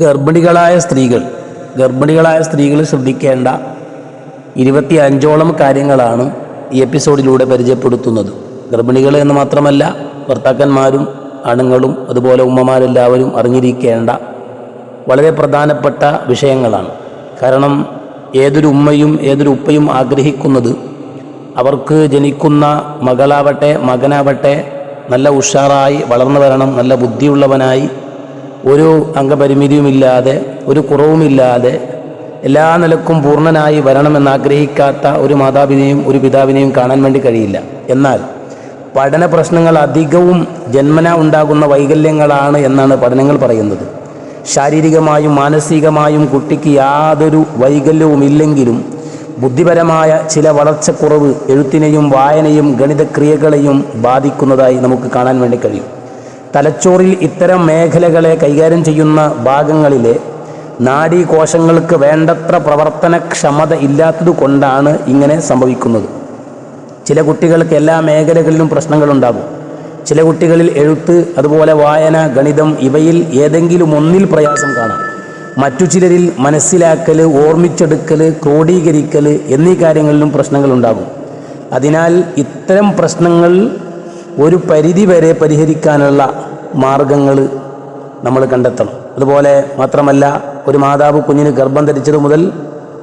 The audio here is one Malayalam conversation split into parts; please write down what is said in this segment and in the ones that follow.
ഗർഭിണികളായ സ്ത്രീകൾ ഗർഭിണികളായ സ്ത്രീകൾ ശ്രദ്ധിക്കേണ്ട ഇരുപത്തി അഞ്ചോളം കാര്യങ്ങളാണ് ഈ എപ്പിസോഡിലൂടെ പരിചയപ്പെടുത്തുന്നത്. ഗർഭിണികൾ എന്ന് മാത്രമല്ല ഭർത്താക്കന്മാരും ആണുങ്ങളും അതുപോലെ ഉമ്മമാരെല്ലാവരും അറിഞ്ഞിരിക്കേണ്ട വളരെ പ്രധാനപ്പെട്ട വിഷയങ്ങളാണ്. കാരണം ഏതൊരു ഉമ്മയും ഏതൊരു ഉപ്പയും ആഗ്രഹിക്കുന്നത് അവർക്ക് ജനിക്കുന്ന മകളാവട്ടെ മകനാവട്ടെ നല്ല ഉഷാറായി വളർന്നു വരണം നല്ല ബുദ്ധിയുള്ളവനായി ഒരു അംഗപരിമിതിയുമില്ലാതെ ഒരു കുറവുമില്ലാതെ എല്ലാ നിലക്കും പൂർണനായി വരണമെന്ന് ആഗ്രഹിക്കാത്ത ഒരു മാതാപിതയും ഒരു പിതാവിനെയും കാണാൻ വേണ്ടി കഴിയില്ല. എന്നാൽ പഠന പ്രശ്നങ്ങൾ അധികവും ജന്മന ഉണ്ടാകുന്ന വൈകല്യങ്ങളാണ് എന്നാണ് പഠനങ്ങൾ പറയുന്നത്. ശാരീരികമായും മാനസികമായും കുട്ടിക്ക് യാതൊരു വൈകല്യവും ഇല്ലെങ്കിലും ബുദ്ധിപരമായ ചില വളർച്ചക്കുറവ് എഴുത്തിനെയും വായനയും ഗണിതക്രിയകളെയും ബാധിക്കുന്നതായി നമുക്ക് കാണാൻ വേണ്ടി കഴിയും. തലച്ചോറിൽ ഇത്തരം മേഖലകളെ കൈകാര്യം ചെയ്യുന്ന ഭാഗങ്ങളിലെ നാഡീകോശങ്ങൾക്ക് വേണ്ടത്ര പ്രവർത്തനക്ഷമത ഇല്ലാത്തത് കൊണ്ടാണ് ഇങ്ങനെ സംഭവിക്കുന്നത്. ചില കുട്ടികൾക്ക് എല്ലാ മേഖലകളിലും പ്രശ്നങ്ങളുണ്ടാകും. ചില കുട്ടികളിൽ എഴുത്ത് അതുപോലെ വായന ഗണിതം ഇവയിൽ ഏതെങ്കിലും ഒന്നിൽ പ്രയാസം കാണാം. മറ്റു ചിലരിൽ മനസ്സിലാക്കൽ ഓർമ്മിച്ചെടുക്കൽ ക്രോഡീകരിക്കൽ എന്നീ കാര്യങ്ങളിലും പ്രശ്നങ്ങളുണ്ടാകും. അതിനാൽ ഇത്തരം പ്രശ്നങ്ങൾ ഒരു പരിധി വരെ പരിഹരിക്കാനുള്ള മാർഗങ്ങൾ നമ്മൾ കണ്ടെത്തണം. അതുപോലെ മാത്രമല്ല ഒരു മാതാവ് കുഞ്ഞിന് ഗർഭം ധരിച്ചത് മുതൽ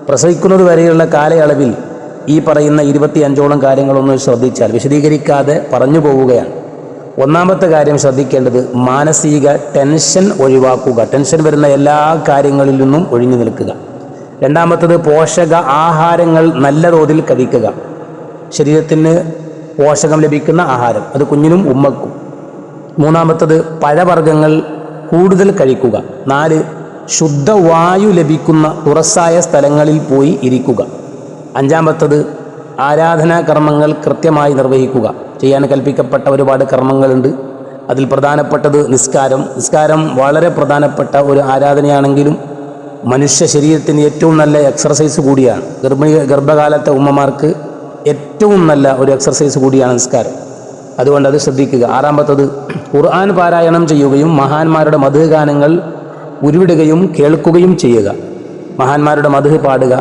പ്രസവിക്കുന്നത് വരെയുള്ള കാലയളവിൽ ഈ പറയുന്ന ഇരുപത്തി അഞ്ചോളം കാര്യങ്ങളൊന്നും ശ്രദ്ധിച്ചാൽ വിശദീകരിക്കാതെ പറഞ്ഞു പോവുകയാണ്. ഒന്നാമത്തെ കാര്യം ശ്രദ്ധിക്കേണ്ടത് മാനസിക ടെൻഷൻ ഒഴിവാക്കുക. ടെൻഷൻ വരുന്ന എല്ലാ കാര്യങ്ങളിൽ നിന്നും ഒഴിഞ്ഞു നിൽക്കുക. രണ്ടാമത്തത് പോഷക ആഹാരങ്ങൾ നല്ല തോതിൽ കഴിക്കുക. ശരീരത്തിന് പോഷകം ലഭിക്കുന്ന ആഹാരം. അത് കുഞ്ഞിനും ഉമ്മക്കും. മൂന്നാമത്തത് പഴവർഗങ്ങൾ കൂടുതൽ കഴിക്കുക. നാല് ശുദ്ധവായു ലഭിക്കുന്ന തുറസ്സായ സ്ഥലങ്ങളിൽ പോയി ഇരിക്കുക. അഞ്ചാമത്തത് ആരാധനാ കർമ്മങ്ങൾ കൃത്യമായി നിർവഹിക്കുക. ചെയ്യാൻ കൽപ്പിക്കപ്പെട്ട ഒരുപാട് കർമ്മങ്ങളുണ്ട്. അതിൽ പ്രധാനപ്പെട്ടത് നിസ്കാരം. നിസ്കാരം വളരെ പ്രധാനപ്പെട്ട ഒരു ആരാധനയാണെങ്കിലും മനുഷ്യ ശരീരത്തിന് ഏറ്റവും നല്ല എക്സർസൈസ് കൂടിയാണ്. ഗർഭിണി ഗർഭകാലത്തെ ഉമ്മമാർക്ക് ഏറ്റവും നല്ല ഒരു എക്സർസൈസ് കൂടിയാണ് നിസ്കാരം. അതുകൊണ്ട് അത് ശ്രദ്ധിക്കുക. ആറാമത്തത് ഖുർആൻ പാരായണം ചെയ്യുകയും മഹാന്മാരുടെ മധു ഗാനങ്ങൾ ഉരുവിടുകയും കേൾക്കുകയും ചെയ്യുക. മഹാന്മാരുടെ മധു പാടുക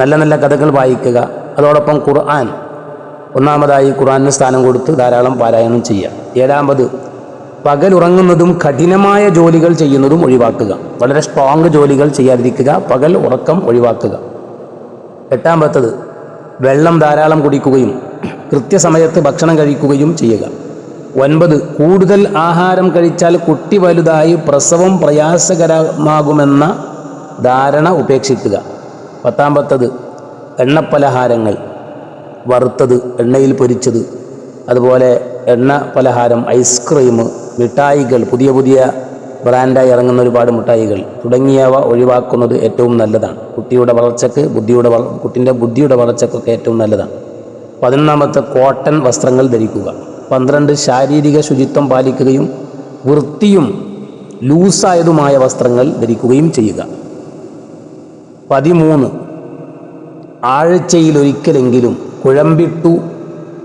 നല്ല നല്ല കഥകൾ വായിക്കുക. അതോടൊപ്പം ഖുർആൻ ഒന്നാമതായി ഖുർആന് സ്ഥാനം കൊടുത്ത് ധാരാളം പാരായണം ചെയ്യുക. ഏഴാമത് പകലുറങ്ങുന്നതും കഠിനമായ ജോലികൾ ചെയ്യുന്നതും ഒഴിവാക്കുക. വളരെ സ്ട്രോങ് ജോലികൾ ചെയ്യാതിരിക്കുക പകൽ ഉറക്കം ഒഴിവാക്കുക. എട്ടാമത്തത് വെള്ളം ധാരാളം കുടിക്കുകയും കൃത്യസമയത്ത് ഭക്ഷണം കഴിക്കുകയും ചെയ്യുക. ഒൻപത് കൂടുതൽ ആഹാരം കഴിച്ചാൽ കുട്ടി വലുതായി പ്രസവം പ്രയാസകരമാകുമെന്ന ധാരണ ഉപേക്ഷിക്കുക. പത്താമത്തത് എണ്ണപ്പലഹാരങ്ങൾ. വറുത്തത് എണ്ണയിൽ പൊരിച്ചത്. അതുപോലെ എണ്ണ പലഹാരം ഐസ്ക്രീം മിഠായികൾ പുതിയ പുതിയ ബ്രാൻഡായി ഇറങ്ങുന്ന ഒരുപാട് മിഠായികൾ. തുടങ്ങിയവ ഒഴിവാക്കുന്നത് ഏറ്റവും നല്ലതാണ്. കുട്ടിയുടെ വളർച്ചയ്ക്ക് ബുദ്ധിയുടെ വള കുട്ടിന്റെ ബുദ്ധിയുടെ വളർച്ചയ്ക്കൊക്കെ ഏറ്റവും നല്ലതാണ്. പതിനൊന്നാമത്തെ കോട്ടൺ വസ്ത്രങ്ങൾ ധരിക്കുക. പന്ത്രണ്ട് ശാരീരിക ശുചിത്വം പാലിക്കുകയും വൃത്തിയും ലൂസായതുമായ വസ്ത്രങ്ങൾ ധരിക്കുകയും ചെയ്യുക. പതിമൂന്ന് ആഴ്ചയിലൊരിക്കലെങ്കിലും കുഴമ്പിട്ടു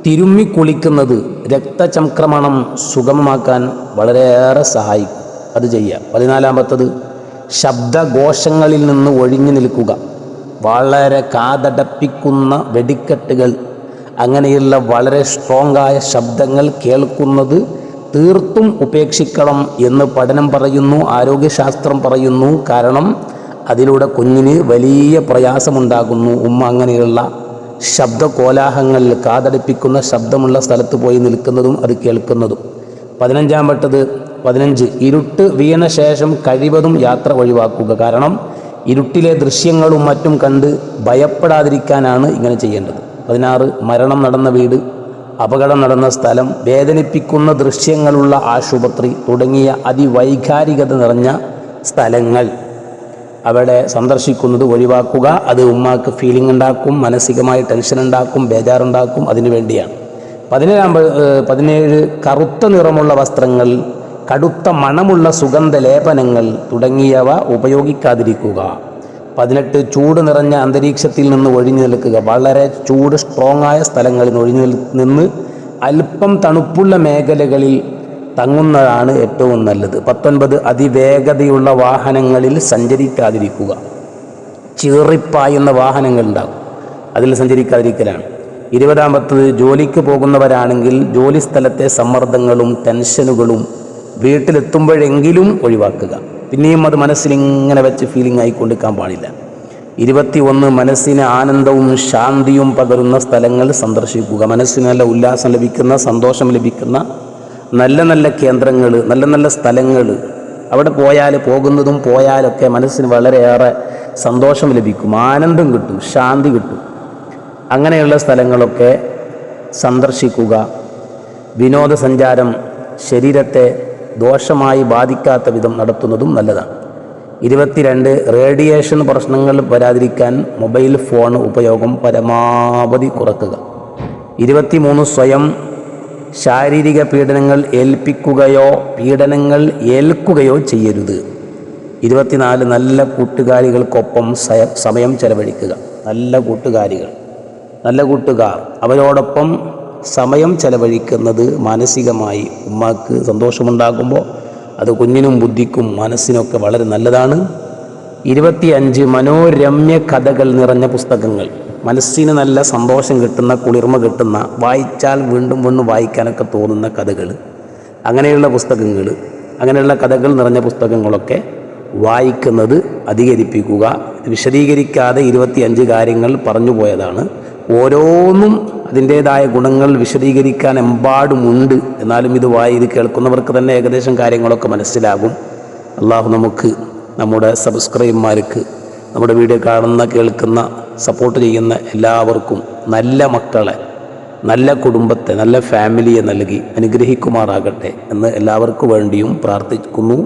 തിരുമ്മി കുളിക്കുന്നത് രക്തചംക്രമണം സുഗമമാക്കാൻ വളരെയേറെ സഹായിക്കും. അത് ചെയ്യുക. പതിനാലാമത്തത് ശബ്ദഘോഷങ്ങളിൽ നിന്ന് ഒഴിഞ്ഞു നിൽക്കുക. വളരെ കാതടപ്പിക്കുന്ന വെടിക്കെട്ടുകൾ അങ്ങനെയുള്ള വളരെ സ്ട്രോങ്ങായ ശബ്ദങ്ങൾ കേൾക്കുന്നത് തീർത്തും ഉപേക്ഷിക്കണം എന്ന് പഠനം പറയുന്നു ആരോഗ്യശാസ്ത്രം പറയുന്നു. കാരണം അതിലൂടെ കുഞ്ഞിന് വലിയ പ്രയാസമുണ്ടാകുന്നു. ഉമ്മ അങ്ങനെയുള്ള ശബ്ദ കോലാഹങ്ങളിൽ കാതടിപ്പിക്കുന്ന ശബ്ദമുള്ള സ്ഥലത്ത് പോയി നിൽക്കുന്നതും അത് കേൾക്കുന്നതും. പതിനഞ്ചാം വട്ടത് പതിനഞ്ച്. ഇരുട്ട് വീണ ശേഷം കഴിവതും യാത്ര ഒഴിവാക്കുക. കാരണം ഇരുട്ടിലെ ദൃശ്യങ്ങളും മറ്റും കണ്ട് ഭയപ്പെടാതിരിക്കാനാണ് ഇങ്ങനെ ചെയ്യേണ്ടത്. പതിനാറ് മരണം നടന്ന വീട് അപകടം നടന്ന സ്ഥലം വേദനിപ്പിക്കുന്ന ദൃശ്യങ്ങളുള്ള ആശുപത്രി തുടങ്ങിയ അതിവൈകാരികത നിറഞ്ഞ സ്ഥലങ്ങൾ. അവിടെ സന്ദർശിക്കുന്നത് ഒഴിവാക്കുക അത് ഉമ്മാക്ക് ഫീലിംഗ് ഉണ്ടാക്കും മാനസികമായി ടെൻഷൻ ഉണ്ടാക്കും ബേജാറുണ്ടാക്കും അതിനു വേണ്ടിയാണ്. പതിനേഴാം പതിനേഴ് കറുത്ത നിറമുള്ള വസ്ത്രങ്ങൾ കടുത്ത മണമുള്ള സുഗന്ധ ലേപനങ്ങൾ തുടങ്ങിയവ ഉപയോഗിക്കാതിരിക്കുക. പതിനെട്ട് ചൂട് നിറഞ്ഞ അന്തരീക്ഷത്തിൽ നിന്ന് ഒഴിഞ്ഞു നിൽക്കുക. വളരെ ചൂട് സ്ട്രോങ് ആയ സ്ഥലങ്ങളിൽ ഒഴിഞ്ഞു നിന്ന് അല്പം തണുപ്പുള്ള മേഖലകളിൽ തങ്ങുന്നതാണ് ഏറ്റവും നല്ലത്. പത്തൊൻപത് അതിവേഗതയുള്ള വാഹനങ്ങളിൽ സഞ്ചരിക്കാതിരിക്കുക. ചീറിപ്പായുന്ന വാഹനങ്ങൾ ഉണ്ടാകും. അതിൽ സഞ്ചരിക്കാതിരിക്കലാണ്. ഇരുപതാമത്തത് ജോലിക്ക് പോകുന്നവരാണെങ്കിൽ ജോലി സ്ഥലത്തെ സമ്മർദ്ദങ്ങളും ടെൻഷനുകളും വീട്ടിലെത്തുമ്പോഴെങ്കിലും ഒഴിവാക്കുക. പിന്നെയും അത് മനസ്സിനിങ്ങനെ വെച്ച് ഫീലിംഗ് ആയിക്കൊണ്ടിരിക്കാൻ പാടില്ല. ഇരുപത്തി ഒന്ന് മനസ്സിന് ആനന്ദവും ശാന്തിയും പകരുന്ന സ്ഥലങ്ങൾ സന്ദർശിക്കുക. മനസ്സിന് നല്ല ഉല്ലാസം ലഭിക്കുന്ന സന്തോഷം ലഭിക്കുന്ന നല്ല നല്ല കേന്ദ്രങ്ങൾ നല്ല നല്ല സ്ഥലങ്ങൾ. അവിടെ പോയാൽ പോകുന്നതും പോയാലൊക്കെ മനസ്സിന് വളരെയേറെ സന്തോഷം ലഭിക്കും. ആനന്ദം കിട്ടും ശാന്തി കിട്ടും. അങ്ങനെയുള്ള സ്ഥലങ്ങളൊക്കെ സന്ദർശിക്കുക. വിനോദസഞ്ചാരം ശരീരത്തെ ദോഷമായി ബാധിക്കാത്ത വിധം നടത്തുന്നതും നല്ലതാണ്. ഇരുപത്തിരണ്ട് റേഡിയേഷൻ പ്രശ്നങ്ങൾ വരാതിരിക്കാൻ മൊബൈൽ ഫോൺ ഉപയോഗം പരമാവധി കുറക്കുക. ഇരുപത്തിമൂന്ന് സ്വയം ശാരീരിക പീഡനങ്ങൾ ഏൽപ്പിക്കുകയോ പീഡനങ്ങൾ ഏൽക്കുകയോ ചെയ്യരുത്. ഇരുപത്തിനാല് നല്ല കൂട്ടുകാരികൾക്കൊപ്പം സമയം ചെലവഴിക്കുക. നല്ല കൂട്ടുകാരികൾ. നല്ല കൂട്ടുകാർ. അവരോടൊപ്പം സമയം ചെലവഴിക്കുന്നത് മാനസികമായി ഉമ്മാക്ക് സന്തോഷമുണ്ടാകുമ്പോൾ അത് കുഞ്ഞിനും ബുദ്ധിക്കും മനസ്സിനൊക്കെ വളരെ നല്ലതാണ്. ഇരുപത്തിയഞ്ച് മനോരമ്യ കഥകൾ നിറഞ്ഞ പുസ്തകങ്ങൾ. മനസ്സിന് നല്ല സന്തോഷം കിട്ടുന്ന കുളിർമ കിട്ടുന്ന വായിച്ചാൽ വീണ്ടും വീണ്ടും വായിക്കാനൊക്കെ തോന്നുന്ന കഥകൾ. അങ്ങനെയുള്ള പുസ്തകങ്ങൾ അങ്ങനെയുള്ള കഥകൾ നിറഞ്ഞ പുസ്തകങ്ങളൊക്കെ വായിക്കുന്നത് അധികരിപ്പിക്കുക. വിശദീകരിക്കാതെ ഇരുപത്തിയഞ്ച് കാര്യങ്ങൾ പറഞ്ഞു പോയതാണ്. ഓരോന്നും അതിന്റേതായ ഗുണങ്ങൾ വിശദീകരിക്കാൻ എമ്പാടുമുണ്ട്. എന്നാലും ഇത് വായി ഇത് കേൾക്കുന്നവർക്ക് തന്നെ ഏകദേശം കാര്യങ്ങളൊക്കെ മനസ്സിലാകും. അള്ളാഹു നമുക്ക് നമ്മുടെ സബ്സ്ക്രൈബർമാർക്ക് നമ്മുടെ വീഡിയോ കാണുന്ന കേൾക്കുന്ന സപ്പോർട്ട് ചെയ്യുന്ന എല്ലാവർക്കും നല്ല മക്കളെ നല്ല കുടുംബത്തെ നല്ല ഫാമിലിയെ നൽകി അനുഗ്രഹിക്കുമാറാകട്ടെ എന്ന് എല്ലാവർക്കും വേണ്ടിയും പ്രാർത്ഥിക്കുന്നു.